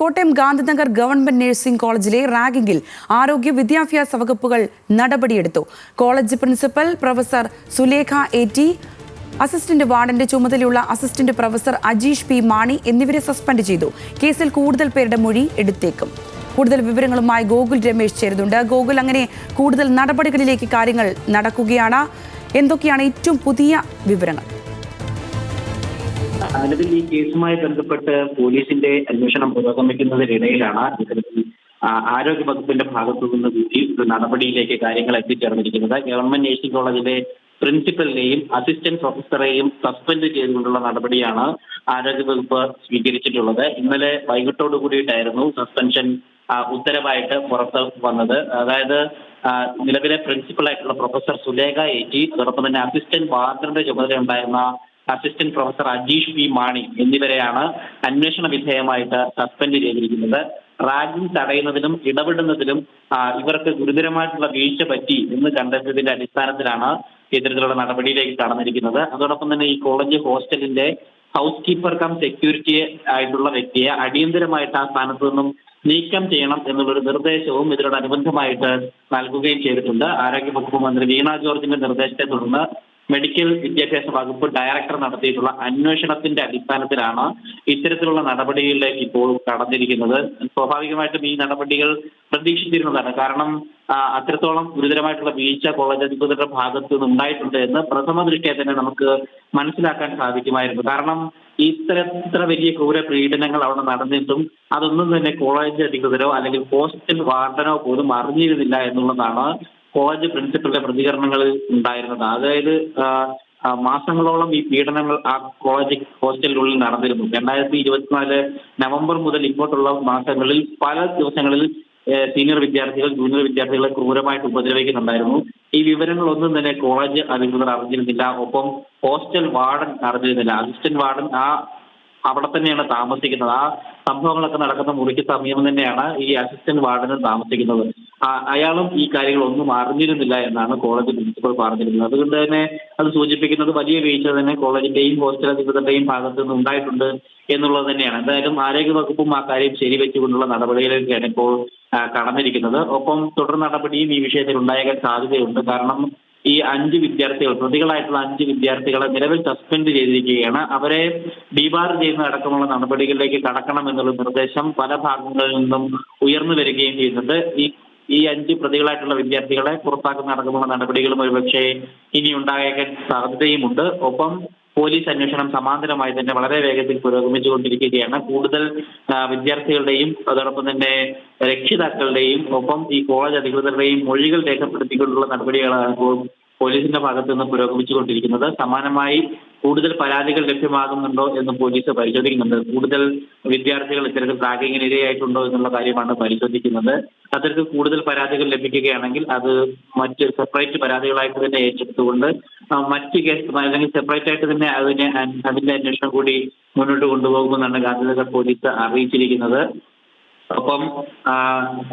Kottayam Gandhinagar government nursing കോളേജിലെ റാഗിംഗിൽ ആരോഗ്യ വിദ്യാഭ്യാസ വകുപ്പുകൾ നടപടിയെടുത്തു. College principal professor Sulekha A T assistant വാർഡന്റെ ചുമതലയുള്ള assistant professor Ajeesh P Mani എന്നിവരെ സസ്പെൻഡ് ചെയ്തു. കേസിൽ കൂടുതൽ പേരുടെ മൊഴി എടുത്തേക്കും. കൂടുതൽ വിവരങ്ങളുമായി ഗോകുൽ രമേശ് ചേരുന്നുണ്ട്. ഗോകുൽ അങ്ങനെ കൂടുതൽ നടപടികളിലേക്ക് കാര്യങ്ങൾ നടക്കുകയാണ്. എന്തൊക്കെയാണ് ഏറ്റവും പുതിയ വിവരങ്ങൾ? നിലവിൽ ഈ കേസുമായി ബന്ധപ്പെട്ട് പോലീസിന്റെ അന്വേഷണം പുരോഗമിക്കുന്നതിനിടയിലാണ് ഇത്തരത്തിൽ ആരോഗ്യ വകുപ്പിന്റെ ഭാഗത്തു നിന്ന് കൂടി ഒരു നടപടിയിലേക്ക് കാര്യങ്ങൾ എത്തിച്ചേർന്നിരിക്കുന്നത്. ഗവൺമെന്റ് നേഴ്സിംഗ് കോളേജിലെ പ്രിൻസിപ്പലിനെയും അസിസ്റ്റന്റ് പ്രൊഫസറെയും സസ്പെൻഡ് ചെയ്തുകൊണ്ടുള്ള നടപടിയാണ് ആരോഗ്യ വകുപ്പ് സ്വീകരിച്ചിട്ടുള്ളത്. ഇന്നലെ വൈകിട്ടോട് കൂടിയിട്ടായിരുന്നു സസ്പെൻഷൻ ഉത്തരവായിട്ട് പുറത്ത് വന്നത്. അതായത് നിലവിലെ പ്രിൻസിപ്പൽ ആയിട്ടുള്ള പ്രൊഫസർ സുലേഖ ഏറ്റി അതോടൊപ്പം തന്നെ അസിസ്റ്റന്റ് വാർഡറുടെ ചുമതലയുണ്ടായിരുന്ന assistant professor Ajeesh P Mani എന്നിവരെയാണ് അന്വേഷണ വിധേയമായിട്ട് സസ്പെൻഡ് ചെയ്തിരിക്കുന്നത്. റാഗിംഗ് തടയുന്നതിനും ഇടപെടുന്നതിലും ഇവർക്ക് ഗുരുതരമായിട്ടുള്ള വീഴ്ച പറ്റി എന്ന് കണ്ടെത്തിയതിന്റെ അടിസ്ഥാനത്തിലാണ് ഇത്തരത്തിലുള്ള നടപടിയിലേക്ക് കടന്നിരിക്കുന്നത്. അതോടൊപ്പം തന്നെ ഈ കോളേജ് ഹോസ്റ്റലിന്റെ ഹൗസ് കീപ്പർ കം സെക്യൂരിറ്റി ആയിട്ടുള്ള വ്യക്തിയെ അടിയന്തരമായിട്ട് ആ സ്ഥാനത്ത് നിന്നും നീക്കം ചെയ്യണം എന്നുള്ളൊരു നിർദ്ദേശവും ഇതിനോടനുബന്ധമായിട്ട് നൽകുകയും ചെയ്തിട്ടുണ്ട്. ആരോഗ്യ വകുപ്പ് മന്ത്രി വീണ ജോർജിന്റെ നിർദ്ദേശത്തെ തുടർന്ന് മെഡിക്കൽ വിദ്യാഭ്യാസ വകുപ്പ് ഡയറക്ടർ നടത്തിയിട്ടുള്ള അന്വേഷണത്തിന്റെ അടിസ്ഥാനത്തിലാണ് ഇത്തരത്തിലുള്ള നടപടികളിലേക്ക് ഇപ്പോൾ കടന്നിരിക്കുന്നത്. സ്വാഭാവികമായിട്ടും ഈ നടപടികൾ പ്രതീക്ഷിച്ചിരുന്നതാണ്. കാരണം അത്രത്തോളം ഗുരുതരമായിട്ടുള്ള വീഴ്ച കോളേജ് അധികൃതരുടെ ഭാഗത്തു നിന്ന് ഉണ്ടായിട്ടുണ്ട് എന്ന് പ്രഥമ ദൃഷ്ടിയെ തന്നെ നമുക്ക് മനസ്സിലാക്കാൻ സാധിക്കുമായിരുന്നു. കാരണം ഇത്ര ഇത്ര വലിയ ക്രൂര പീഡനങ്ങൾ അവിടെ നടന്നിട്ടും അതൊന്നും തന്നെ കോളേജ് അധികൃതരോ അല്ലെങ്കിൽ ഹോസ്റ്റൽ വാർഡനോ പോലും അറിഞ്ഞിരുന്നില്ല എന്നുള്ളതാണ് കോളേജ് പ്രിൻസിപ്പലിന്റെ പ്രതികരണങ്ങളിൽ ഉണ്ടായിരുന്നത്. അതായത് മാസങ്ങളോളം ഈ പീഡനങ്ങൾ ആ കോളേജ് ഹോസ്റ്റലിനുള്ളിൽ നടന്നിരുന്നു. രണ്ടായിരത്തി ഇരുപത്തിനാല് നവംബർ മുതൽ ഇങ്ങോട്ടുള്ള മാസങ്ങളിൽ പല ദിവസങ്ങളിൽ സീനിയർ വിദ്യാർത്ഥികൾ ജൂനിയർ വിദ്യാർത്ഥികളെ ക്രൂരമായിട്ട് ഉപദ്രവിക്കുന്നുണ്ടായിരുന്നു. ഈ വിവരങ്ങളൊന്നും തന്നെ കോളേജ് അധികൃതർ അറിഞ്ഞിരുന്നില്ല. ഒപ്പം ഹോസ്റ്റൽ വാർഡൻ അറിഞ്ഞിരുന്നില്ല. അസിസ്റ്റന്റ് വാർഡൻ ആ അവിടെ തന്നെയാണ് താമസിക്കുന്നത്. ആ സംഭവങ്ങളൊക്കെ നടക്കുന്ന മുറിക്ക് സമീപം തന്നെയാണ് ഈ അസിസ്റ്റന്റ് വാർഡനും താമസിക്കുന്നത്. അയാളും ഈ കാര്യങ്ങളൊന്നും അറിഞ്ഞിരുന്നില്ല എന്നാണ് കോളേജ് പ്രിൻസിപ്പൽ പറഞ്ഞിരുന്നത്. അതുകൊണ്ട് തന്നെ അത് സൂചിപ്പിക്കുന്നത് വലിയ വീഴ്ച തന്നെ കോളേജിന്റെയും ഹോസ്റ്റൽ അധികൃതരുടെയും ഭാഗത്ത് നിന്ന് ഉണ്ടായിട്ടുണ്ട് എന്നുള്ളത് തന്നെയാണ്. എന്തായാലും ആരോഗ്യ വകുപ്പും ആ കാര്യം ശരിവെച്ചുകൊണ്ടുള്ള നടപടികളിലേക്കാണ് ഇപ്പോൾ കടന്നിരിക്കുന്നത്. ഒപ്പം തുടർ നടപടിയും ഈ വിഷയത്തിൽ ഉണ്ടായേക്കാൻ സാധ്യതയുണ്ട്. കാരണം ഈ അഞ്ച് വിദ്യാർത്ഥികൾ പ്രതികളായിട്ടുള്ള അഞ്ച് വിദ്യാർത്ഥികളെ നിലവിൽ സസ്പെൻഡ് ചെയ്തിരിക്കുകയാണ്. അവരെ ഡിബാർ ചെയ്യുന്ന അടക്കമുള്ള നടപടികളിലേക്ക് കടക്കണം എന്നുള്ള നിർദ്ദേശം പല ഭാഗങ്ങളിൽ നിന്നും ഉയർന്നു വരികയും ചെയ്യുന്നുണ്ട്. ഈ ഈ അഞ്ച് പ്രതികളായിട്ടുള്ള വിദ്യാർത്ഥികളെ പുറത്താക്കുന്ന അടക്കമുള്ള നടപടികളും ഒരുപക്ഷെ ഇനി ഉണ്ടായേക്കാൻ സാധ്യതയുമുണ്ട്. ഒപ്പം പോലീസ് അന്വേഷണം സമാന്തരമായി തന്നെ വളരെ വേഗത്തിൽ പുരോഗമിച്ചുകൊണ്ടിരിക്കുകയാണ്. കൂടുതൽ വിദ്യാർത്ഥികളുടെയും അതോടൊപ്പം തന്നെ രക്ഷിതാക്കളുടെയും ഒപ്പം ഈ കോളേജ് അധികൃതരുടെയും മൊഴികൾ രേഖപ്പെടുത്തിക്കൊണ്ടുള്ള നടപടികളാണ് പോലീസിന്റെ ഭാഗത്ത് നിന്ന് പുരോഗമിച്ചുകൊണ്ടിരിക്കുന്നത് സമാനമായി കൂടുതൽ പരാതികൾ ലഭ്യമാകുന്നുണ്ടോ എന്ന് പോലീസ് പരിശോധിക്കുന്നുണ്ട്. കൂടുതൽ വിദ്യാർത്ഥികൾ ഇത്തരത്തിൽ റാഗിങ്ങിന് ഇരയായിട്ടുണ്ടോ എന്നുള്ള കാര്യമാണ് പരിശോധിക്കുന്നത്. അത്തരത്തിൽ കൂടുതൽ പരാതികൾ ലഭിക്കുകയാണെങ്കിൽ അത് മറ്റ് സെപ്പറേറ്റ് പരാതികളായിട്ട് തന്നെ ഏറ്റെടുത്തുകൊണ്ട് മറ്റ് കേസ് അല്ലെങ്കിൽ സെപ്പറേറ്റ് ആയിട്ട് തന്നെ അതിനെ അതിന്റെ അന്വേഷണം കൂടി മുന്നോട്ട് കൊണ്ടുപോകുമെന്നാണ് ഗാന്ധിനഗർ പോലീസ് അറിയിച്ചിരിക്കുന്നത്. ഒപ്പം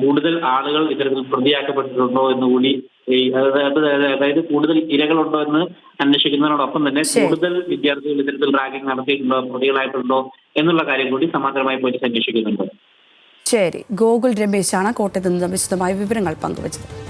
കൂടുതൽ ആളുകൾ ഇത്തരത്തിൽ പ്രതിയാക്കപ്പെട്ടിട്ടുണ്ടോ എന്ന് കൂടി ഈ അതായത് കൂടുതൽ ഇരകളുണ്ടോ എന്ന് അന്വേഷിക്കുന്നതിനോടൊപ്പം തന്നെ കൂടുതൽ വിദ്യാർത്ഥികൾ ഇത്തരത്തിൽ റാഗിംഗ് നടത്തിയിട്ടുണ്ടോ പ്രതികളായിട്ടുണ്ടോ എന്നുള്ള കാര്യം കൂടി സമാന്തരമായി പോലീസ് അന്വേഷിക്കുന്നുണ്ട്. ശരി. ഗോകുൽ രമേശാണ് കോട്ടയത്ത് നിന്ന് വിശദമായ വിവരങ്ങൾ പങ്കുവച്ചത്.